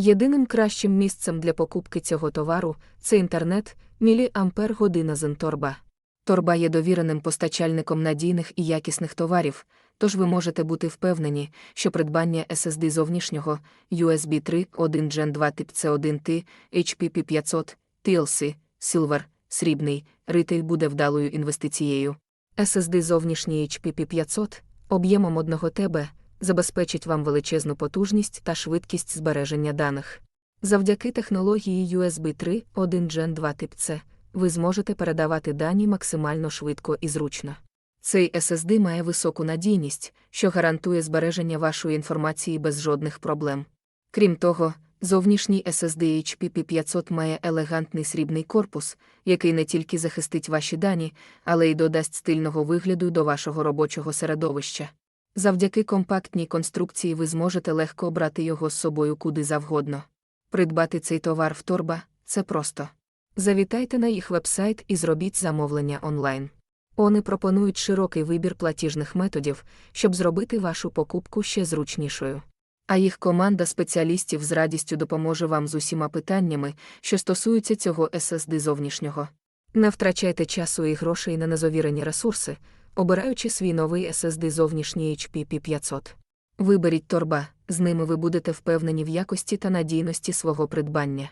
Єдиним кращим місцем для покупки цього товару це інтернет, міліампер година Зенторба. Торба є довіреним постачальником надійних і якісних товарів, тож ви можете бути впевнені, що придбання SSD зовнішнього USB 3 1 Gen 2 тип C1T, HPP 500, TLC, Silver, срібний, ритейл буде вдалою інвестицією. SSD зовнішній HPP 500 об'ємом 1 ТБ забезпечить вам величезну потужність та швидкість збереження даних. Завдяки технології USB 3 1 Gen 2 тип C ви зможете передавати дані максимально швидко і зручно. Цей SSD має високу надійність, що гарантує збереження вашої інформації без жодних проблем. Крім того, зовнішній SSD HPP 500 має елегантний срібний корпус, який не тільки захистить ваші дані, але й додасть стильного вигляду до вашого робочого середовища. Завдяки компактній конструкції ви зможете легко обрати його з собою куди завгодно. Придбати цей товар в торба це просто. Завітайте на їх вебсайт і зробіть замовлення онлайн. Вони пропонують широкий вибір платіжних методів, щоб зробити вашу покупку ще зручнішою. А їх команда спеціалістів з радістю допоможе вам з усіма питаннями, що стосуються цього SSD зовнішнього. Не втрачайте часу і грошей на незовірені ресурси, обираючи свій новий SSD зовнішній HPP 500. Виберіть торба, з ними ви будете впевнені в якості та надійності свого придбання.